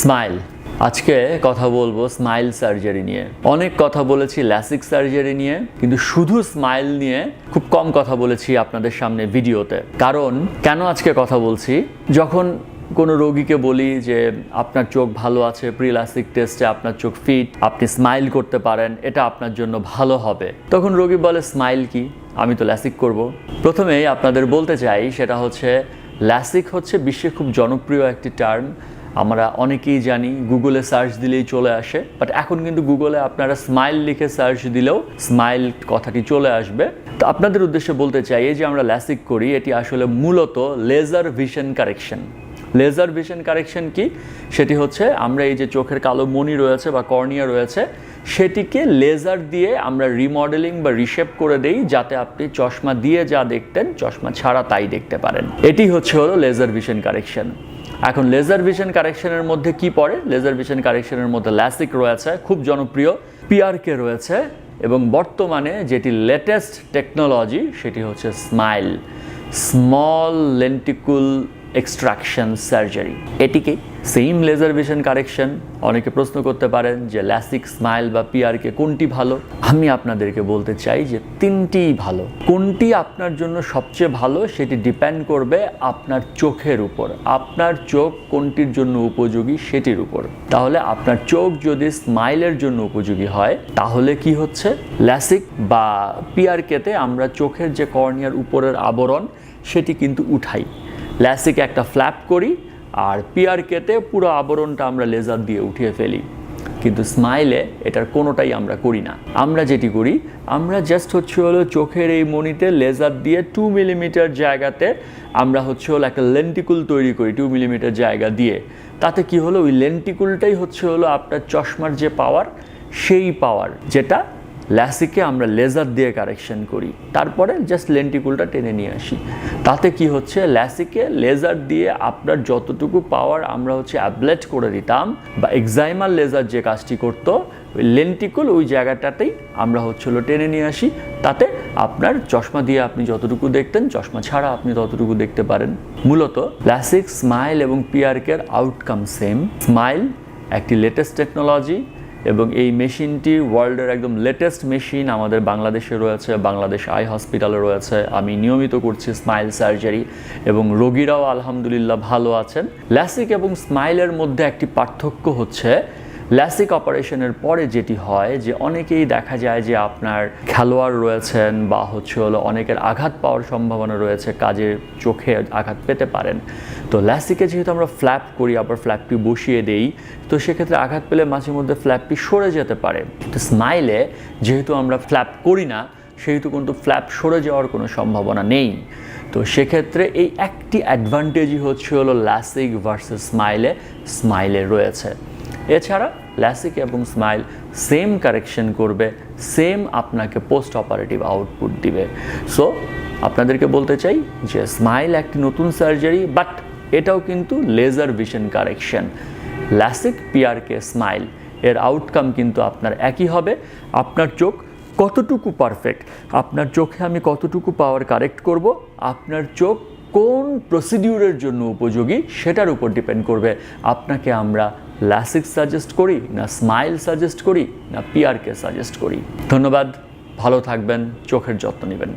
Smile. আজকে কথা বলব স্মাইল সার্জারি নিয়ে। অনেক কথা বলেছি ল্যাসিক সার্জারি নিয়ে, কিন্তু শুধু স্মাইল নিয়ে খুব কম কথা বলেছি আপনাদের সামনে ভিডিওতে। কারণ, কেন আজকে কথা বলছি? যখন কোনো রোগীকে বলি যে, আপনার চোখ ভালো আছে প্রিলাসিক টেস্টে আপনার চোখ ফিট আপনি স্মাইল করতে পারেন, এটা আপনার জন্য ভালো হবে। তখন রোগী বলে, স্মাইল কি? আমি তো ল্যাসিক করব। প্রথমেই আপনাদের বলতে চাই, সেটা হচ্ছে, ল্যাসিক হচ্ছে বিশ্বে খুব জনপ্রিয় একটি টার্ম আমরা অনেকেই জানি গুগলে সার্চ দিলেই চলে আসে বাট এখন কিন্তু গুগলে আপনারা স্মাইল লিখে সার্চ দিলেও স্মাইল কথাটি চলে আসবে। তো আপনাদের উদ্দেশ্যে বলতে চাই, এই যে আমরা ল্যাসিক করি, এটি আসলে মূলত laser vision correction laser vision correction কি? সেটি হচ্ছে আমরা এই যে চোখের কালো মনি রয়েছে বা কর্নিয়া রয়েছে, সেটিকে লেজার দিয়ে আমরা রিমডেলিং বা রিশেপ করে দেই, যাতে আপনি চশমা দিয়ে যা দেখতেন, চশমা ছাড়া তাই দেখতে পারেন। এটি হচ্ছে হলো লেজার ভিশন কারেকশন এখন লেজার ভিশন কারেকশনের মধ্যে কি পড়ে? লেজার ভিশন কারেকশনের মধ্যে ল্যাসিক রয়েছে, খুব জনপ্রিয় পিআরকে রয়েছে, এবং বর্তমানে যেটি লেটেস্ট টেকনোলজি সেটি হচ্ছে SMILE small lenticule extraction surgery এটিকে সেম লেজার ভিশন কারেকশন অনেকে প্রশ্ন করতে পারেন যে ল্যাসিক স্মাইল বা পিআরকে কোনটি ভালো? আমি আপনাদেরকে বলতে চাই যে তিনটিই ভালো। কোনটি আপনার জন্য সবচেয়ে ভালো সেটি ডিপেন্ড করবে আপনার চোখের উপর। আপনার চোখ কোনটির জন্য উপযোগী সেটির উপর। তাহলে আপনার চোখ যদি স্মাইলের জন্য উপযোগী হয়, তাহলে কি হচ্ছে? ল্যাসিক বা পিআরকেতে আমরা চোখের যে কর্নিয়ার উপরের আবরণ, সেটি কিন্তু উঠাই। ল্যাসিক একটা ফ্ল্যাপ করি, আর পিআরকেতে পুরো আবরণটা আমরা লেজার দিয়ে উঠিয়ে ফেলি। কিন্তু স্মাইলে এটার কোনোটাই আমরা করি না। আমরা যেটি করি, আমরা জাস্ট হচ্ছে হলো চোখের এই মনিতে লেজার দিয়ে টু মিলিমিটার জায়গাতে আমরা হচ্ছে হলো একটা লেন্টিকুল তৈরি করি টু মিলিমিটার জায়গা দিয়ে। তাতে কি হলো? ওই লেন্টিকুলটাই হচ্ছে হলো আপনার চশমার যে পাওয়ার সেই পাওয়ার যেটা ল্যাসিকে আমরা লেজার দিয়ে কারেকশন করি। তারপরে জাস্ট লেন্টিকুলটা টেনে নিয়ে আসি। তাতে কি হচ্ছে? ল্যাসিকে লেজার দিয়ে আপনার যতটুকু পাওয়ার আমরা হচ্ছে অ্যাবলেট করে দিতাম বা এক্সাইমার লেজার যে কাজটি করতো, ওই লেন্টিকুল ওই জায়গাটাতেই আমরা হচ্ছিল টেনে নিয়ে আসি। তাতে আপনার চশমা দিয়ে আপনি যতটুকু দেখতেন, চশমা ছাড়া আপনি ততটুকু দেখতে পারেন। মূলত ল্যাসিক স্মাইল এবং পিআরকের আউটকাম সেম স্মাইল, একটি লেটেস্ট টেকনোলজি এবং এই মেশিনটি ওয়ার্ল্ডের একদম লেটেস্ট মেশিন আমাদের বাংলাদেশে রয়েছে, বাংলাদেশ আই হসপিটালে রয়েছে। আমি নিয়মিত করছি স্মাইল সার্জারি এবং রোগীরাও আলহামদুলিল্লাহ ভালো আছেন। ল্যাসিক এবং স্মাইলের মধ্যে একটি পার্থক্য হচ্ছে ল্যাসিক অপারেশনের পরে যেটি হয় যে অনেকেই দেখা যায় যে আপনার খেলোয়াড় রয়েছেন বা হচ্ছে হলো অনেকের আঘাত পাওয়ার সম্ভাবনা রয়েছে কাজের চোখে আঘাত পেতে পারেন। তো ল্যাসিকে যেহেতু আমরা ফ্ল্যাপ করি আবার ফ্ল্যাপটি বসিয়ে দেই, তো সেক্ষেত্রে আঘাত পেলে মাঝে মধ্যে ফ্ল্যাপটি সরে যেতে পারে। তো স্মাইলে যেহেতু আমরা ফ্ল্যাপ করি না, সেহেতু কিন্তু ফ্ল্যাপ সরে যাওয়ার কোনো সম্ভাবনা নেই। তো সেক্ষেত্রে এই একটি অ্যাডভান্টেজই হচ্ছে হলো ল্যাসিক ভার্সেস স্মাইলে স্মাইলে রয়েছে। এছাড়া ল্যাসিক এবং স্মাইল সেম কারেকশন করবে সেম আপনাকে পোস্ট অপারেটিভ আউটপুট দিবে। সো আপনাদেরকে বলতে চাই যে স্মাইল একটি নতুন সার্জারি বাট এটাও কিন্তু laser vision correction LASIK PRK SMILE এর আউটকাম কিন্তু আপনার একই হবে। আপনার চোখ কতটুকু পারফেক্ট আপনার চোখে আমি কতটুকু পাওয়ার কারেক্ট করব? আপনার চোখ কোন প্রসিডিউরের জন্য উপযোগী? সেটার উপর ডিপেন্ড করবে। আপনাকে আমরা ল্যাসিক সাজেস্ট করি, না স্মাইল সাজেস্ট করি, না পিআরকে সাজেস্ট করি। ধন্যবাদ, ভালো থাকবেন, চোখের যত্ন নেবেন।